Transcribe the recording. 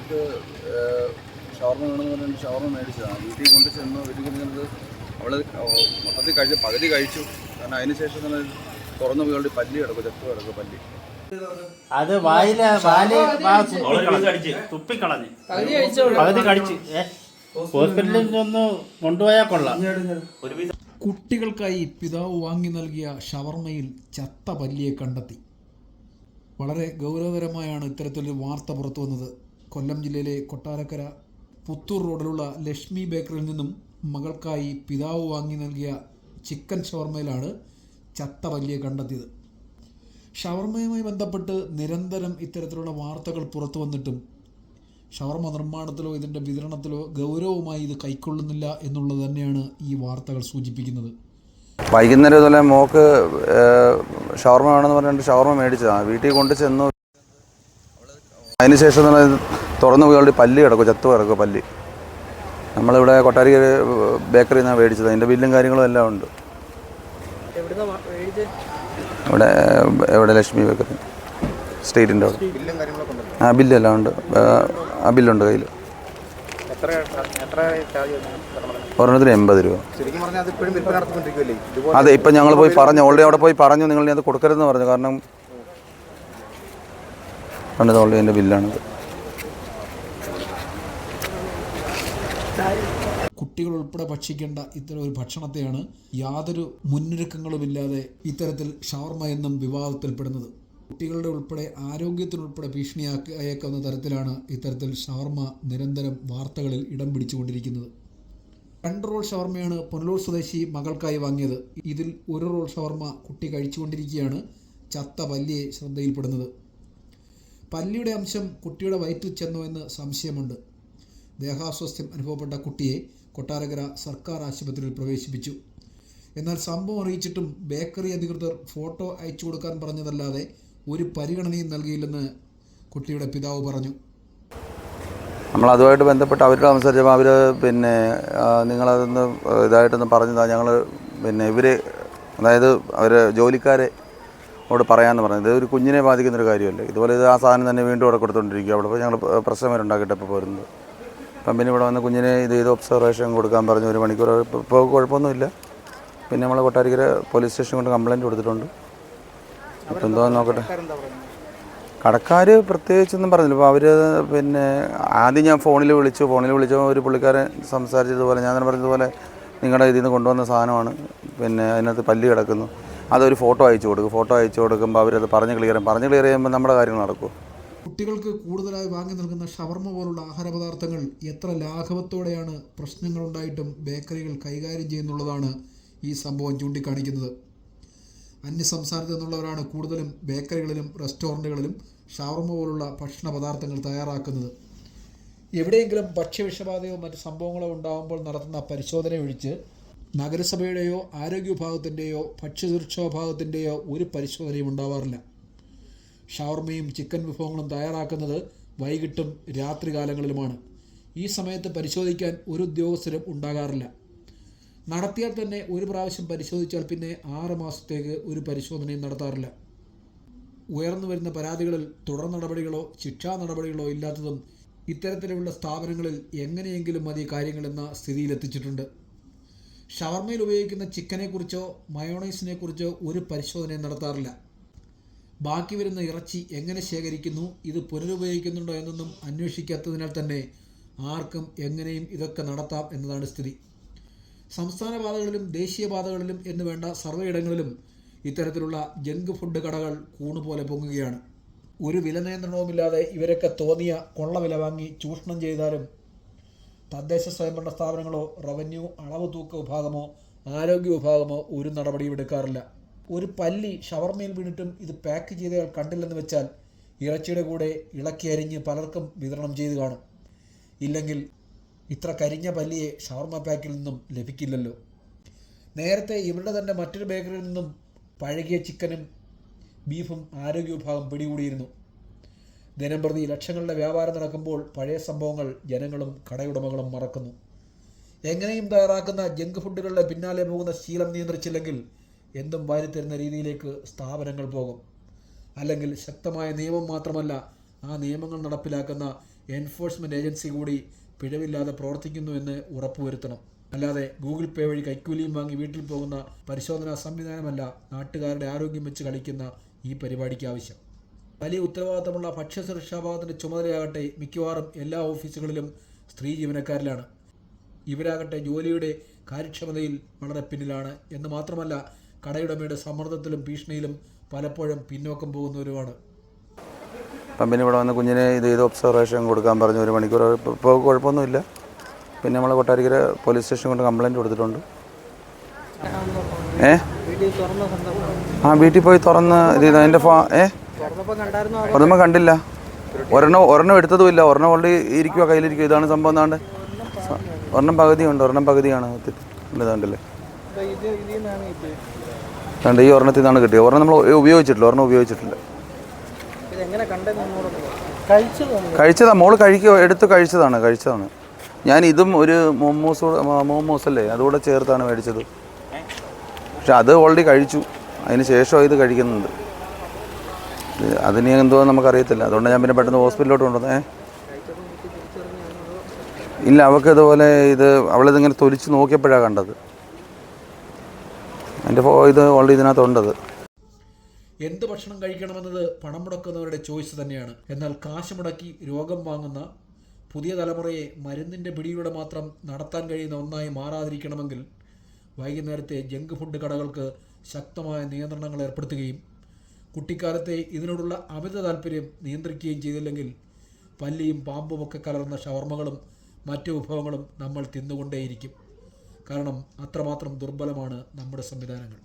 Mock ഷവർമ വേണമെന്ന് പറഞ്ഞിട്ട് ഷവർമ മേടിച്ചതാണ്. വീട്ടിൽ കൊണ്ട് ചെന്ന് വീട്ടിൽ കൊണ്ട് ചെന്നത് അവൾ മൊത്തത്തിൽ കഴിച്ച് പകുതി കഴിച്ചു. കാരണം അതിന് ശേഷം തന്നെ തുറന്നു പോയി പല്ലി കിടക്കും ചെത്ത് കിടക്കും പല്ലി. അത് വായില വാൽ കടിച്ച് തുപ്പിക്കളഞ്ഞ്. പകുതി ഹോസ്പിറ്റലിൽ ഒന്ന് കൊണ്ടുപോയാൽ കൊള്ളാം. കുട്ടികൾക്കായി പിതാവ് വാങ്ങി നൽകിയ ഷവർമയിൽ ചത്ത പല്ലിയെ കണ്ടെത്തി. വളരെ ഗൗരവകരമായാണ് ഇത്തരത്തിലൊരു വാർത്ത പുറത്തു വന്നത്. കൊല്ലം ജില്ലയിലെ കൊട്ടാരക്കര പുത്തൂർ റോഡിലുള്ള ലക്ഷ്മി ബേക്കറിയിൽ നിന്നും മകൾക്കായി പിതാവ് വാങ്ങി നൽകിയ ചിക്കൻ ഷവർമയിലാണ് ചത്ത വലിയ കണ്ടെത്തിയത്. ഷവർമയുമായി ബന്ധപ്പെട്ട് നിരന്തരം ഇത്തരത്തിലുള്ള വാർത്തകൾ പുറത്തു വന്നിട്ടും ഷവർമ നിർമ്മാണത്തിലോ ഇതിന്റെ വിതരണത്തിലോ ഗൗരവമായി ഇത് കൈക്കൊള്ളുന്നില്ല എന്നുള്ളത് തന്നെയാണ് ഈ വാർത്തകൾ സൂചിപ്പിക്കുന്നത്. വൈകുന്നേരം ഇതുപോലെ മോക്ക് ഷവർമ വേണമെന്ന് പറഞ്ഞിട്ട് ഷവർമ മേടിച്ചതാണ് വീട്ടിൽ കൊണ്ട് ചെന്നു അതിന് ശേഷം തന്നെ തുറന്നു പോയി പല്ല് പല്ലി കിടക്കും ചത്ത് കിടക്കും പല്ല്. നമ്മളിവിടെ കൊട്ടാരി ബേക്കറിയിൽ നിന്നാണ് മേടിച്ചത്. അതിന്റെ ബില്ലും കാര്യങ്ങളും എല്ലാം ഉണ്ട്. ഇവിടെ ഇവിടെ ലക്ഷ്മി ബേക്കറി സ്റ്റേറ്റിന്റെ അവിടെ. ആ ബില്ലെല്ലാം ഉണ്ട്. ആ, ബില്ലുണ്ട് കയ്യിൽ ഒരെണ്ണത്തിന് എൺപത് രൂപ. അത് ഇപ്പം ഞങ്ങൾ പോയി പറഞ്ഞു. ഓൾറെഡി അവിടെ പോയി പറഞ്ഞു. നിങ്ങൾ ഞാൻ അത് കൊടുക്കരുതെന്ന് പറഞ്ഞു. കാരണം കണ്ടത് ഓൾറെഡി എന്റെ ബില്ലാണിത്. കുട്ടികൾ ഉൾപ്പെടെ ഭക്ഷിക്കേണ്ട ഇത്തരം ഒരു ഭക്ഷണത്തെയാണ് യാതൊരു മുന്നൊരുക്കങ്ങളുമില്ലാതെ ഇത്തരത്തിൽ ഷവർമ എന്നും വിവാദത്തിൽപ്പെടുന്നത്. കുട്ടികളുടെ ഉൾപ്പെടെ ആരോഗ്യത്തിനുൾപ്പെടെ ഭീഷണിയാക്കി അയക്കാവുന്ന തരത്തിലാണ് ഇത്തരത്തിൽ ഷവർമ നിരന്തരം വാർത്തകളിൽ ഇടം പിടിച്ചുകൊണ്ടിരിക്കുന്നത്. രണ്ട് റോൾ ഷവർമയാണ് പുനലൂർ സ്വദേശി മകൾക്കായി വാങ്ങിയത്. ഇതിൽ ഒരു റോൾ ഷവർമ കുട്ടി കഴിച്ചുകൊണ്ടിരിക്കുകയാണ്. ചത്ത വലിയ ശ്രദ്ധയിൽപ്പെടുന്നത്. പല്ലിയുടെ അംശം കുട്ടിയുടെ വയറ്റിൽ ചെന്നോ എന്ന് സംശയമുണ്ട്. ദേഹാസ്വാസ്ഥ്യം അനുഭവപ്പെട്ട കുട്ടിയെ കൊട്ടാരകര സർക്കാർ ആശുപത്രിയിൽ പ്രവേശിപ്പിച്ചു. എന്നാൽ സംഭവം അറിയിച്ചിട്ടും ബേക്കറി അധികൃതർ ഫോട്ടോ അയച്ചു കൊടുക്കാൻ പറഞ്ഞതല്ലാതെ ഒരു പരിഗണനയും നൽകിയില്ലെന്ന് കുട്ടിയുടെ പിതാവ് പറഞ്ഞു. നമ്മൾ അതുമായിട്ട് ബന്ധപ്പെട്ട് അവരുടെ സംസാരിച്ചപ്പോൾ അവർ പിന്നെ നിങ്ങളതൊന്ന് ഇതായിട്ടൊന്ന് പറഞ്ഞതാ ഞങ്ങൾ പിന്നെ ഇവർ അതായത് അവർ ജോലിക്കാരെ ഓട് പറയാമെന്ന് പറഞ്ഞത് ഇത് ഒരു കുഞ്ഞിനെ ബാധിക്കുന്നൊരു കാര്യമല്ലേ? ഇതുപോലെ ഇത് ആ സാധനം തന്നെ വീണ്ടും അവിടെ കൊടുത്തുകൊണ്ടിരിക്കുക അവിടെ ഞങ്ങൾ പ്രശ്നം വരെ ഉണ്ടാക്കിയിട്ട് ഇപ്പോൾ പോരുന്നത്. അപ്പം പിന്നെ ഇവിടെ വന്ന് കുഞ്ഞിനെ ഇത് ചെയ്ത് ഒബ്സർവേഷൻ കൊടുക്കാൻ പറഞ്ഞു. ഒരു മണിക്കൂർ. ഇപ്പോൾ കുഴപ്പമൊന്നുമില്ല. പിന്നെ നമ്മൾ കൊട്ടാരിക്കര പോലീസ് സ്റ്റേഷൻ കൊണ്ട് കംപ്ലയിന്റ് കൊടുത്തിട്ടുണ്ട്. ഇപ്പം എന്തോ നോക്കട്ടെ. കടക്കാർ പ്രത്യേകിച്ചൊന്നും പറഞ്ഞില്ല. അപ്പോൾ അവർ പിന്നെ ആദ്യം ഞാൻ ഫോണിൽ വിളിച്ചു. ഫോണിൽ വിളിച്ചപ്പോൾ ഒരു പുള്ളിക്കാരൻ സംസാരിച്ചതുപോലെ ഞാൻ തന്നെ പറഞ്ഞതുപോലെ നിങ്ങളുടെ ഇതിൽ നിന്ന് കൊണ്ടുവന്ന സാധനമാണ്. പിന്നെ അതിനകത്ത് പല്ലി കിടക്കുന്നു. അതൊരു ഫോട്ടോ അയച്ചു കൊടുക്കും. ഫോട്ടോ അയച്ചു കൊടുക്കുമ്പോൾ അവരത് പറഞ്ഞ് ക്ലിയർ ചെയ്യും പറഞ്ഞ് ക്ലിയർ ചെയ്യുമ്പോൾ നമ്മുടെ കാര്യങ്ങൾ നടക്കും. കുട്ടികൾക്ക് കൂടുതലായി വാങ്ങി നൽകുന്ന ഷവർമ പോലുള്ള ആഹാര പദാർത്ഥങ്ങൾ എത്ര ലാഘവത്തോടെയാണ് പ്രശ്നങ്ങളുണ്ടായിട്ടും ബേക്കറികൾ കൈകാര്യം ചെയ്യുന്നുള്ളതാണ് ഈ സംഭവം ചൂണ്ടിക്കാണിക്കുന്നത്. അന്യസംസ്ഥാനത്ത് നിന്നുള്ളവരാണ് കൂടുതലും ബേക്കറികളിലും റെസ്റ്റോറന്റുകളിലും ഷവർമ പോലുള്ള ഭക്ഷണ പദാർത്ഥങ്ങൾ തയ്യാറാക്കുന്നത്. എവിടെയെങ്കിലും ഭക്ഷ്യവിഷബാധയോ മറ്റ് സംഭവങ്ങളോ ഉണ്ടാകുമ്പോൾ നടത്തുന്ന പരിശോധന ഒഴിച്ച് നഗരസഭയുടെയോ ആരോഗ്യ വിഭാഗത്തിന്റെയോ ഭക്ഷ്യസുരക്ഷാ വിഭാഗത്തിന്റെയോ ഒരു പരിശോധനയും ഉണ്ടാവാറില്ല. ഷവർമയും ചിക്കൻ വിഭവങ്ങളും തയ്യാറാക്കുന്നത് വൈകിട്ടും രാത്രികാലങ്ങളിലുമാണ്. ഈ സമയത്ത് പരിശോധിക്കാൻ ഒരു ഉദ്യോഗസ്ഥരും ഉണ്ടാകാറില്ല. നടത്തിയാൽ തന്നെ ഒരു പ്രാവശ്യം പരിശോധിച്ചാൽ പിന്നെ ആറ് മാസത്തേക്ക് ഒരു പരിശോധനയും നടത്താറില്ല. ഉയർന്നു വരുന്ന പരാതികളിൽ തുടർ നടപടികളോ ശിക്ഷാ നടപടികളോ ഇല്ലാത്തതും ഇത്തരത്തിലുള്ള സ്ഥാപനങ്ങളിൽ എങ്ങനെയെങ്കിലും മതി കാര്യങ്ങളെന്ന സ്ഥിതിയിലെത്തിച്ചിട്ടുണ്ട്. ഷവർമയിൽ ഉപയോഗിക്കുന്ന ചിക്കനെക്കുറിച്ചോ മയോണൈസിനെക്കുറിച്ചോ ഒരു പരിശോധനയും നടത്താറില്ല. ബാക്കി വരുന്ന ഇറച്ചി എങ്ങനെ ശേഖരിക്കുന്നു ഇത് പുനരുപയോഗിക്കുന്നുണ്ടോ എന്നൊന്നും അന്വേഷിക്കാത്തതിനാൽ തന്നെ ആർക്കും എങ്ങനെയും ഇതൊക്കെ നടത്താം എന്നതാണ് സ്ഥിതി. സംസ്ഥാന പാതകളിലും ദേശീയ പാതകളിലും എന്ന് വേണ്ട സർവയിടങ്ങളിലും ഇത്തരത്തിലുള്ള ജങ്ക് ഫുഡ് കടകൾ കൂണുപോലെ പൊങ്ങുകയാണ്. ഒരു വില നിയന്ത്രണവുമില്ലാതെ ഇവരൊക്കെ തോന്നിയ കൊള്ളവില വാങ്ങി ചൂഷണം ചെയ്താലും തദ്ദേശ സ്വയംഭരണ സ്ഥാപനങ്ങളോ റവന്യൂ അളവ് തൂക്ക വിഭാഗമോ ആരോഗ്യ വിഭാഗമോ ഒരു നടപടിയും എടുക്കാറില്ല. ഒരു പല്ലി ഷവർമയിൽ വീണിട്ടും ഇത് പാക്ക് ചെയ്തയാൾ കണ്ടില്ലെന്ന് വെച്ചാൽ ഇറച്ചിയുടെ കൂടെ ഇളക്കി അരിഞ്ഞ് പലർക്കും വിതരണം ചെയ്തു കാണും. ഇല്ലെങ്കിൽ ഇത്ര കരിഞ്ഞ പല്ലിയെ ഷവർമ പാക്കിൽ നിന്നും ലഭിക്കില്ലല്ലോ. നേരത്തെ ഇവരുടെ തന്നെ മറ്റൊരു ബേക്കറിയിൽ നിന്നും പഴകിയ ചിക്കനും ബീഫും ആരോഗ്യ വിഭാഗം പിടികൂടിയിരുന്നു. ദിനംപ്രതി ലക്ഷങ്ങളുടെ വ്യാപാരം നടക്കുമ്പോൾ പഴയ സംഭവങ്ങൾ ജനങ്ങളും കടയുടമകളും മറക്കുന്നു. എങ്ങനെയും തയ്യാറാക്കുന്ന ജങ്ക് ഫുഡുകളുടെ പിന്നാലെ പോകുന്ന ശീലം നിയന്ത്രിച്ചില്ലെങ്കിൽ എന്തും വാരിത്തരുന്ന രീതിയിലേക്ക് സ്ഥാപനങ്ങൾ പോകും. അല്ലെങ്കിൽ ശക്തമായ നിയമം മാത്രമല്ല ആ നിയമങ്ങൾ നടപ്പിലാക്കുന്ന എൻഫോഴ്സ്മെന്റ് ഏജൻസി കൂടി പിഴവില്ലാതെ പ്രവർത്തിക്കുന്നു എന്ന് ഉറപ്പുവരുത്തണം. അല്ലാതെ ഗൂഗിൾ പേ വഴി കൈക്കൂലിയും വാങ്ങി വീട്ടിൽ പോകുന്ന പരിശോധനാ സംവിധാനമല്ല നാട്ടുകാരുടെ ആരോഗ്യം വെച്ച് കളിക്കുന്ന ഈ പരിപാടിക്ക് ആവശ്യം. വലിയ ഉത്തരവാദിത്തമുള്ള ഭക്ഷ്യസുരക്ഷാ ഭാഗത്തിന്റെ ചുമതലയാകട്ടെ മിക്കവാറും എല്ലാ ഓഫീസുകളിലും സ്ത്രീ ജീവനക്കാരിലാണ്. ഇവരാകട്ടെ ജോലിയുടെ കാര്യക്ഷമതയിൽ വളരെ പിന്നിലാണ്. എന്ന് മാത്രമല്ല കടയുടമയുടെ സമ്മർദ്ദത്തിലും ഭീഷണിയിലും പലപ്പോഴും പിന്നോക്കം പോകുന്നവരുമാണ്. കമ്പനി ഇവിടെ വന്ന് കുഞ്ഞിനെ ഇത് ചെയ്ത് ഒബ്സർവേഷൻ കൊടുക്കാൻ പറഞ്ഞു. ഒരു മണിക്കൂർ ഇപ്പോൾ കുഴപ്പമൊന്നുമില്ല. പിന്നെ നമ്മൾ കൊട്ടാരിക്കര പോലീസ് സ്റ്റേഷൻ കൊണ്ട് കംപ്ലയിന്റ് കൊടുത്തിട്ടുണ്ട്. ഏ? ആ വീട്ടിൽ പോയി തുറന്ന് ഇത് അതിന്റെ ഫോ ഏ? ഒരെണ്ണം കണ്ടില്ല. ഒരെണ്ണം ഒരെണ്ണം എടുത്തതുമില്ല. ഒരെണ്ണം ഓൾറെഡി ഇരിക്കുക കയ്യിലിരിക്കുക ഇതാണ് സംഭവം എന്താണ്ട്? ഒരെണ്ണം പകുതിയുണ്ട് ഒരെണ്ണം പകുതിയാണ് ഇതാണ്ടല്ലേ കണ്ട് ഈ ഒരെണ്ണത്തിൽ നിന്നാണ് കിട്ടിയത്. ഒരെണ്ണം നമ്മൾ ഉപയോഗിച്ചിട്ടില്ല ഒരെണ്ണം ഉപയോഗിച്ചിട്ടില്ല. കഴിച്ചത് മോൾ കഴിക്കുക എടുത്ത് കഴിച്ചതാണ് കഴിച്ചതാണ്. ഞാൻ ഇതും ഒരു മോമോസ് മോമോസ് അല്ലേ അതുകൂടെ ചേർത്താണ് മേടിച്ചത്. പക്ഷെ അത് ഓൾറെഡി കഴിച്ചു. അതിന് ശേഷം ഇത് കഴിക്കുന്നുണ്ട് അതിന് എന്തോ നമുക്കറിയത്തില്ല. അതുകൊണ്ട് ഞാൻ പിന്നെ പെട്ടെന്ന് ഹോസ്പിറ്റലിലോട്ട് കൊണ്ടുവന്നേ. ഇല്ല അവൾക്ക് ഇതുപോലെ ഇത് അവളിതിങ്ങനെ തൊലിച്ച് നോക്കിയപ്പോഴാണ് കണ്ടത്. എന്റെ ഇത് ഓൾറെഡി ഇതിനകത്തുണ്ടത്. എന്ത് ഭക്ഷണം കഴിക്കണമെന്നത് പണം മുടക്കുന്നവരുടെ ചോയ്സ് തന്നെയാണ്. എന്നാൽ കാശ് മുടക്കി രോഗം വാങ്ങുന്ന പുതിയ തലമുറയെ മരുന്നിന്റെ പിടിയിലൂടെ മാത്രം നടത്താൻ കഴിയുന്ന ഒന്നായി മാറാതിരിക്കണമെങ്കിൽ വൈകുന്നേരത്തെ ജങ്ക് ഫുഡ് കടകൾക്ക് ശക്തമായ നിയന്ത്രണങ്ങൾ ഏർപ്പെടുത്തുകയും കുട്ടിക്കാലത്തെ ഇതിനോടുള്ള അമിത താല്പര്യം നിയന്ത്രിക്കുകയും ചെയ്തില്ലെങ്കിൽ പല്ലിയും പാമ്പുമൊക്കെ കലർന്ന ഷവർമകളും മറ്റു വിഭവങ്ങളും നമ്മൾ തിന്നുകൊണ്ടേയിരിക്കും. കാരണം അത്രമാത്രം ദുർബലമാണ് നമ്മുടെ സംവിധാനങ്ങൾ.